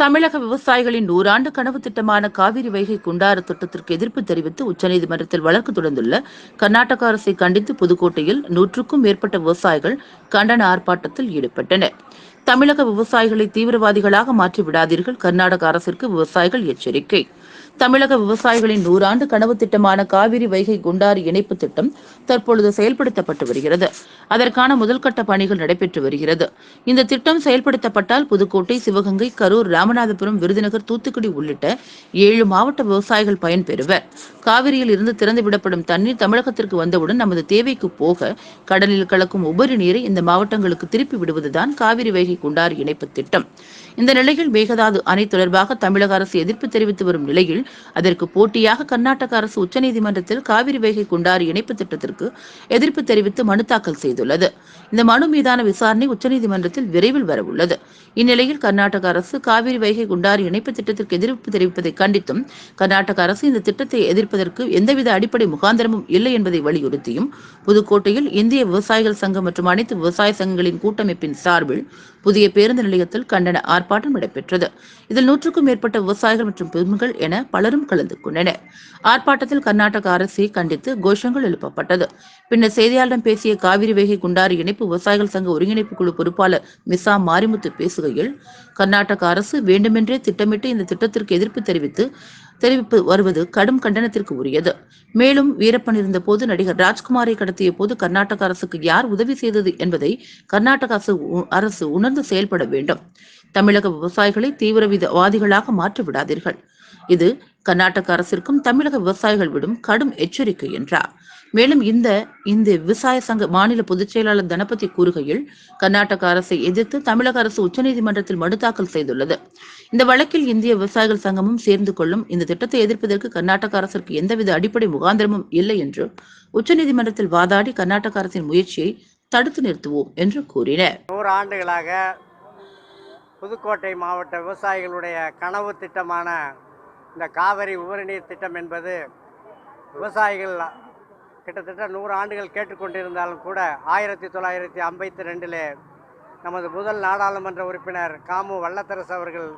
தமிழக விவசாயிகளின் நூறாண்டு கனவு திட்டமான காவிரி வைகை குண்டாறு திட்டத்திற்கு எதிர்ப்பு தெரிவித்து உச்சநீதிமன்றத்தில் வழக்கு தொடர்ந்துள்ள கர்நாடக அரசை கண்டித்து புதுக்கோட்டையில் நூற்றுக்கும் மேற்பட்ட விவசாயிகள் கண்டன ஆர்ப்பாட்டத்தில் ஈடுபட்டனர். தமிழக விவசாயிகளை தீவிரவாதிகளாக மாற்றி விடாதீர்கள் கர்நாடக அரசிற்கு விவசாயிகள் எச்சரிக்கை. தமிழக விவசாயிகளின் நூறாண்டு கனவு திட்டமான காவிரி வைகை குண்டாறு இணைப்பு திட்டம் தற்பொழுது செயல்படுத்தப்பட்டு வருகிறது. அதற்கான முதல்கட்ட பணிகள் நடைபெற்று வருகிறது. இந்த திட்டம் செயல்படுத்தப்பட்டால் புதுக்கோட்டை சிவகங்கை கரூர் ராமநாதபுரம் விருதுநகர் தூத்துக்குடி உள்ளிட்ட ஏழு மாவட்ட விவசாயிகள் பயன்பெறுவர். காவிரியில் இருந்து திறந்து விடப்படும் தண்ணீர் தமிழகத்திற்கு வந்தவுடன் நமது தேவைக்கு போக கடலில் கலக்கும் உபரி நீரை இந்த மாவட்டங்களுக்கு திருப்பி விடுவதுதான் காவிரி வைகை குண்டாறு இணைப்பு திட்டம். இந்த நிலையில் மேகதாது அணை தொடர்பாக தமிழக அரசு எதிர்ப்பு தெரிவித்து வரும் நிலை நிலையில் அதற்கு போட்டியாக கர்நாடக அரசு உச்சநீதிமன்றத்தில் காவிரி வைகை குண்டாறு இணைப்பு திட்டத்திற்கு எதிர்ப்பு தெரிவித்து மனு தாக்கல் செய்துள்ளது. இந்த மனு மீதான விசாரணை உச்சநீதிமன்றத்தில் விரைவில் வரவுள்ளது. இந்நிலையில் கர்நாடக அரசு காவிரி வைகை குண்டாறு இணைப்பு திட்டத்திற்கு எதிர்ப்பு தெரிவிப்பதை கண்டித்தும் கர்நாடக அரசு இந்த திட்டத்தை எதிர்ப்பதற்கு எந்தவித அடிப்படை முகாந்திரமும் இல்லை என்பதை வலியுறுத்தியும் புதுக்கோட்டையில் இந்திய விவசாயிகள் சங்கம் மற்றும் அனைத்து விவசாய சங்கங்களின் கூட்டமைப்பின் சார்பில் புதிய பேருந்து நிலையத்தில் கண்டன ஆர்ப்பாட்டம் நடைபெற்றது. இதில் நூற்றுக்கும் மேற்பட்ட விவசாயிகள் மற்றும் பெண்கள் என என பலரும் கலந்து கொண்டனர். ஆர்ப்பாட்டத்தில் கர்நாடக அரசை கண்டித்து கோஷங்கள் எழுப்பப்பட்டது. பின்னர் செய்தியாளரிடம் பேசிய காவிரி வேகை குண்டாறு இணைப்பு விவசாயிகள் சங்க ஒருங்கிணைப்பு குழு பொறுப்பாளர் மிசா மாரிமுத்து பேசுகையில் கர்நாடக அரசு வேண்டுமென்றே திட்டமிட்டு இந்த திட்டத்திற்கு எதிர்ப்பு தெரிவித்து தெரிவிப்பு வருவது கடும் கண்டனத்திற்கு உரியது. மேலும் வீரப்பன் இருந்த போது நடிகர் ராஜ்குமாரை கடத்திய போது கர்நாடக அரசுக்கு யார் உதவி செய்தது என்பதை கர்நாடக அரசு அரசு உணர்ந்து செயல்பட வேண்டும். தமிழக விவசாயிகளை தீவிரவாதிகளாக மாற்றிவிடாதீர்கள் இது கர்நாடக அரசிற்கும் தமிழக விவசாயிகள் விடும் கடும் எச்சரிக்கை என்றார். மேலும் இந்த இந்த விவசாய சங்க மாநில பொதுச் செயலாளர் தனபதி கூறுகையில் கர்நாடக அரசை எதிர்த்து தமிழக அரசு உச்சநீதிமன்றத்தில் மனு தாக்கல் செய்துள்ளது. இந்த வழக்கில் இந்திய விவசாயிகள் சங்கமும் சேர்ந்து கொள்ளும் இந்த திட்டத்தை எதிர்ப்பதற்கு கர்நாடக அரசிற்கு எந்தவித அடிப்படை முகாந்திரமும் இல்லை என்று உச்சநீதிமன்றத்தில் வாதாடி கர்நாடக அரசின் முயற்சியை தடுத்து நிறுத்துவோம் என்று கூறினர். நூறு ஆண்டுகளாக புதுக்கோட்டை மாவட்ட விவசாயிகளுடைய கனவு திட்டமான இந்த காவிரி உபரிநீர் திட்டம் என்பது விவசாயிகள் கிட்டத்தட்ட நூறு ஆண்டுகள் கேட்டுக்கொண்டிருந்தாலும் கூட ஆயிரத்தி தொள்ளாயிரத்தி ஐம்பத்தி ரெண்டிலே நமது முதல் நாடாளுமன்ற உறுப்பினர் காமு வல்லத்தரசு அவர்கள்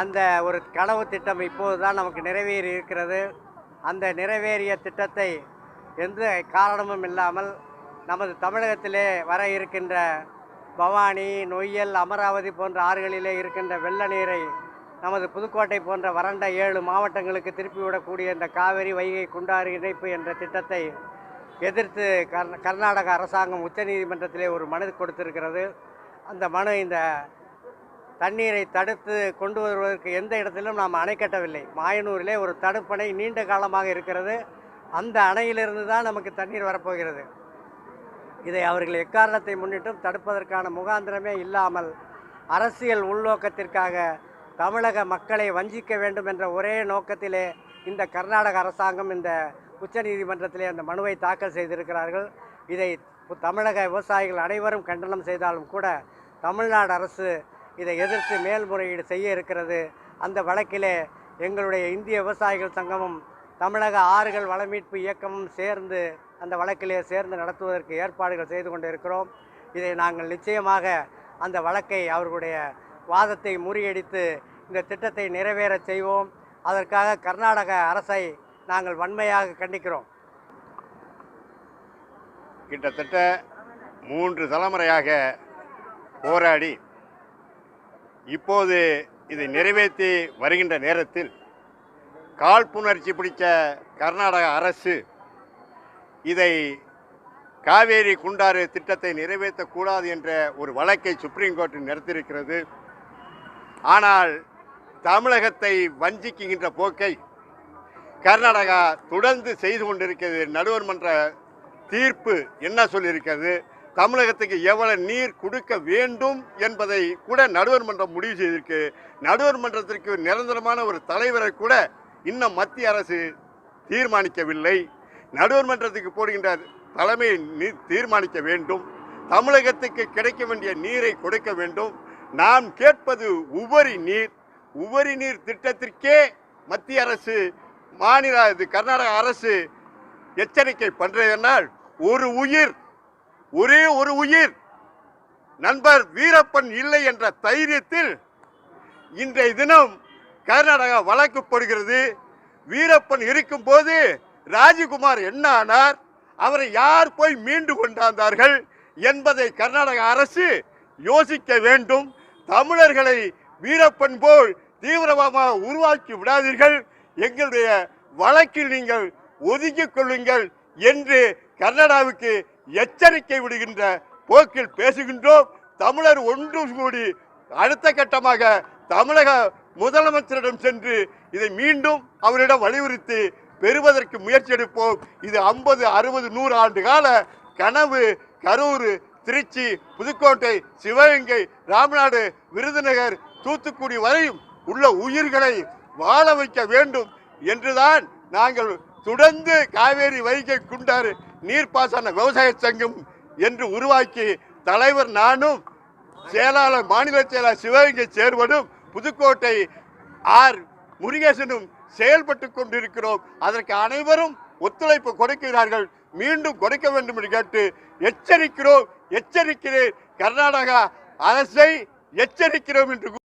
அந்த ஒரு கனவு திட்டம் இப்போது தான் நமக்கு நிறைவேறி இருக்கிறது. அந்த நிறைவேறிய திட்டத்தை எந்த காரணமும் இல்லாமல் நமது தமிழகத்திலே வர இருக்கின்ற பவானி நொய்யல் அமராவதி போன்ற ஆறுகளிலே இருக்கின்ற வெள்ள நீரை நமது புதுக்கோட்டை போன்ற வறண்ட ஏழு மாவட்டங்களுக்கு திருப்பி விடக்கூடிய இந்த காவிரி வைகை குண்டாறு இணைப்பு என்ற திட்டத்தை எதிர்த்து கர் கர்நாடக அரசாங்கம் உச்சநீதிமன்றத்திலே ஒரு மனு கொடுத்திருக்கிறது. அந்த மனு இந்த தண்ணீரை தடுத்து கொண்டு வருவதற்கு எந்த இடத்திலும் நாம் அணை கட்டவில்லை. மாயனூரிலே ஒரு தடுப்பணை நீண்ட காலமாக இருக்கிறது. அந்த அணையிலிருந்து தான் நமக்கு தண்ணீர் வரப்போகிறது. இதை அவர்கள் எக்காரணத்தை முன்னிட்டும் தடுப்பதற்கான முகாந்திரமே இல்லாமல் அரசியல் உள்நோக்கத்திற்காக தமிழக மக்களை வஞ்சிக்க வேண்டும் என்ற ஒரே நோக்கத்திலே இந்த கர்நாடக அரசாங்கம் இந்த உச்சநீதிமன்றத்திலே அந்த மனுவை தாக்கல் செய்திருக்கிறார்கள். இதை தமிழக விவசாயிகள் அனைவரும் கண்டனம் செய்தாலும் கூட தமிழ்நாடு அரசு இதை எதிர்த்து மேல்முறையீடு செய்ய இருக்கிறது. அந்த வழக்கிலே எங்களுடைய இந்திய விவசாயிகள் சங்கமும் தமிழக ஆறுகள் வளமீட்பு இயக்கமும் சேர்ந்து அந்த வழக்கிலே சேர்ந்து நடத்துவதற்கு ஏற்பாடுகள் செய்து கொண்டிருக்கிறோம். இதை நாங்கள் நிச்சயமாக அந்த வழக்கை அவர்களுடைய வாதத்தை முறியடித்து இந்த திட்டத்தை நிறைவேறச் செய்வோம். அதற்காக கர்நாடக அரசை நாங்கள் வன்மையாக கண்டிக்கிறோம். கிட்டத்தட்ட மூன்று தலைமுறையாக போராடி இப்போது இதை நிறைவேற்றி வருகின்ற நேரத்தில் காழ்ப்புணர்ச்சி பிடித்த கர்நாடக அரசு இதை காவேரி குண்டாறு திட்டத்தை நிறைவேற்றக்கூடாது என்ற ஒரு வழக்கை சுப்ரீம் கோர்ட்டு நடத்தியிருக்கிறது ஆனால் தமிழகத்தை வஞ்சிக்குகின்ற போக்கை கர்நாடகா தொடர்ந்து செய்து கொண்டிருக்கிறது. நடுவர் மன்ற தீர்ப்பு என்ன சொல்லியிருக்கிறது? தமிழகத்துக்கு எவ்வளவு நீர் கொடுக்க வேண்டும் என்பதை கூட நடுவர் மன்றம் முடிவு செய்திருக்கு. நடுவர் மன்றத்திற்கு நிரந்தரமான ஒரு தலைவரை கூட இன்னும் மத்திய அரசு தீர்மானிக்கவில்லை. நடுவர் மன்றத்துக்கு போடுகின்ற தலைமையை நீ- தீர்மானிக்க வேண்டும். தமிழகத்துக்கு கிடைக்க வேண்டிய நீரை கொடுக்க வேண்டும். நாம் கேட்பது உபரி நீர். உபரி நீர் திட்டத்திற்கே மத்திய அரசு மாநில இது கர்நாடக அரசு எச்சரிக்கை பண்ணுறதனால் ஒரு உயிர் ஒரே ஒரு உயிர் நண்பர் வீரப்பன் இல்லை என்ற தைரியத்தில் இன்றைய தினம் கர்நாடகா வழக்கு போடுகிறது. வீரப்பன் இருக்கும்போது ராஜ்குமார் என்ன ஆனார்? அவரை யார் போய் மீண்டு கொண்டாந்தார்கள் என்பதை கர்நாடக அரசு யோசிக்க வேண்டும். தமிழர்களை வீரப்பன் போல் தீவிரமாக உருவாக்கி விடாதீர்கள். எங்களுடைய வழக்கில் நீங்கள் ஒதுக்கிக் கொள்ளுங்கள் என்று கர்நாடகாவுக்கு எச்சரிக்கை விடுகின்ற போக்கில் பேசுகின்றோம். தமிழர் ஒன்று கூடி அடுத்த கட்டமாக தமிழக முதலமைச்சரிடம் சென்று இதை மீண்டும் அவரிடம் வலியுறுத்தி பெறுவதற்கு முயற்சி எடுப்போம். இது ஐம்பது அறுபது நூறு ஆண்டு கால கனவு கரூர் திருச்சி புதுக்கோட்டை சிவகங்கை ராமநாடு விருதுநகர் தூத்துக்குடி வரையும் உள்ள உயிர்களை வாழ வைக்க வேண்டும் என்றுதான் நாங்கள் தொடர்ந்து காவேரி வைகை குண்டாறு நீர்ப்பாசன விவசாய சங்கம் என்று உருவாக்கி தலைவர் நானும் செயலாளர் மாநில செயலாளர் சிவகங்கை சேர்வனும் புதுக்கோட்டை ஆர். முருகேசனும் செயல்பட்டு கொண்டிருக்கிறோம். அதற்கு அனைவரும் ஒத்துழைப்பு கொடுக்கிறார்கள். மீண்டும் கொடுக்க வேண்டும் என்று கேட்டு எச்சரிக்கிறோம். எச்சரிக்கிறேன். கர்நாடகா அரசை எச்சரிக்கிறோம் என்று